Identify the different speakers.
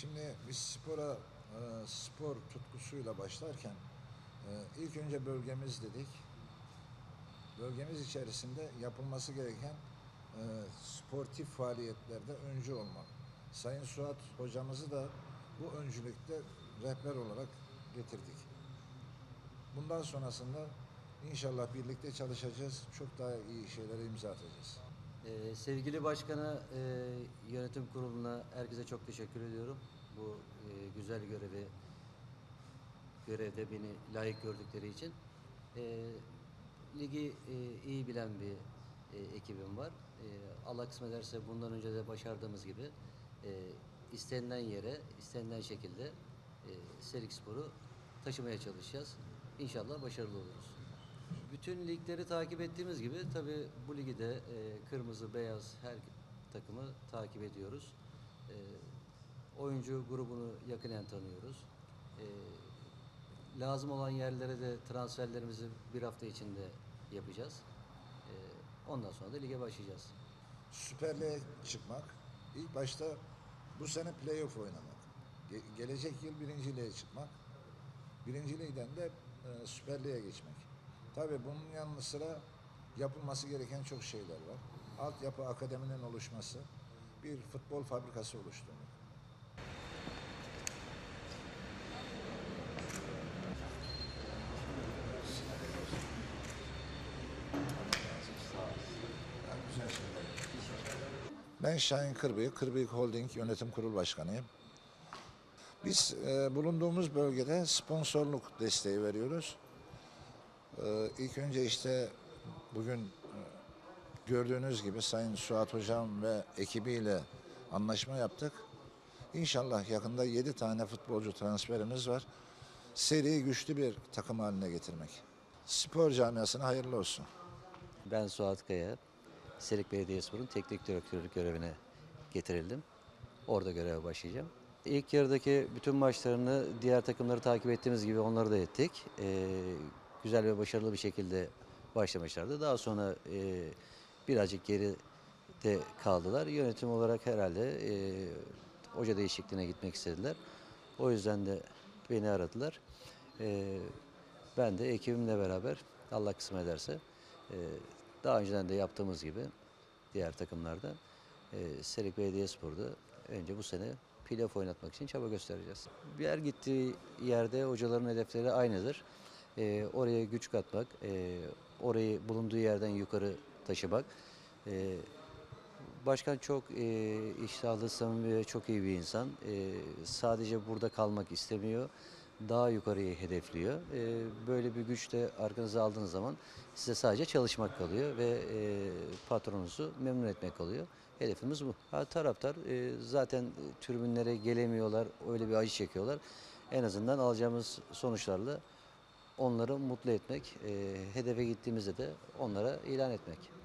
Speaker 1: Şimdi biz spora, e, spor tutkusuyla başlarken e, ilk önce bölgemiz dedik. Bölgemiz içerisinde yapılması gereken e, sportif faaliyetlerde öncü olmak. Sayın Suat hocamızı da bu öncülükte rehber olarak getirdik. Bundan sonrasında inşallah birlikte çalışacağız. Çok daha iyi şeylere imza atacağız.
Speaker 2: Ee, sevgili başkana, e, yönetim kuruluna herkese çok teşekkür ediyorum. Bu e, güzel görevi görevde beni layık gördükleri için. E, ligi e, iyi bilen bir e, ekibim var. E, Allah kısmet ederse bundan önce de başardığımız gibi e, istenilen yere, istenilen şekilde e, Serik Spor'u taşımaya çalışacağız. İnşallah başarılı oluruz. Bütün ligleri takip ettiğimiz gibi tabii bu ligi de e, kırmızı, beyaz her takımı takip ediyoruz. E, oyuncu grubunu yakinen tanıyoruz. E, lazım olan yerlere de transferlerimizi bir hafta içinde yapacağız. E, ondan sonra da lige başlayacağız.
Speaker 1: Süper Lig'e çıkmak, ilk başta bu sene playoff oynamak. Ge- gelecek yıl birinci lige çıkmak, birinci ligden de e, Süper Lig'e geçmek. Tabii bunun yanı sıra yapılması gereken çok şeyler var. Altyapı akademinin oluşması, bir futbol fabrikası şeyler. Ben Şahin Kırbıyık, Kırbıyık Holding Yönetim Kurulu Başkanıyım. Biz e, bulunduğumuz bölgede sponsorluk desteği veriyoruz. E, ilk önce işte bugün e, gördüğünüz gibi Sayın Suat Hocam ve ekibiyle anlaşma yaptık. İnşallah yakında 7 tane futbolcu transferimiz var. Seriyi güçlü bir takım haline getirmek. Spor camiasına hayırlı olsun.
Speaker 2: Ben Suat Kaya, Serik Belediyespor'un teknik direktörlük görevine getirildim. Orada göreve başlayacağım. İlk yarıdaki bütün maçlarını diğer takımları takip ettiğimiz gibi onları da ettik. Ee, güzel ve başarılı bir şekilde başlamışlardı. Daha sonra e, birazcık geride kaldılar. Yönetim olarak herhalde e, hoca değişikliğine gitmek istediler. O yüzden de beni aradılar. Ee, ben de ekibimle beraber Allah kısmet ederse e, daha önceden de yaptığımız gibi diğer takımlarda e, Serik Belediyespor'da önce bu sene playoff oynatmak için çaba göstereceğiz. Bir yer gittiği yerde hocaların hedefleri aynıdır. E, oraya güç katmak, e, orayı bulunduğu yerden yukarı taşımak. E, Başkan çok e, iştahlı, samimi ve çok iyi bir insan. E, sadece burada kalmak istemiyor. Daha yukarıyı hedefliyor. E, böyle bir güçle arkanıza aldığınız zaman size sadece çalışmak kalıyor ve e, patronunuzu memnun etmek kalıyor. Hedefimiz bu. Ha, taraftar e, zaten tribünlere gelemiyorlar, öyle bir acı çekiyorlar. En azından alacağımız sonuçlarla onları mutlu etmek, hedefe gittiğimizde de onlara ilan etmek.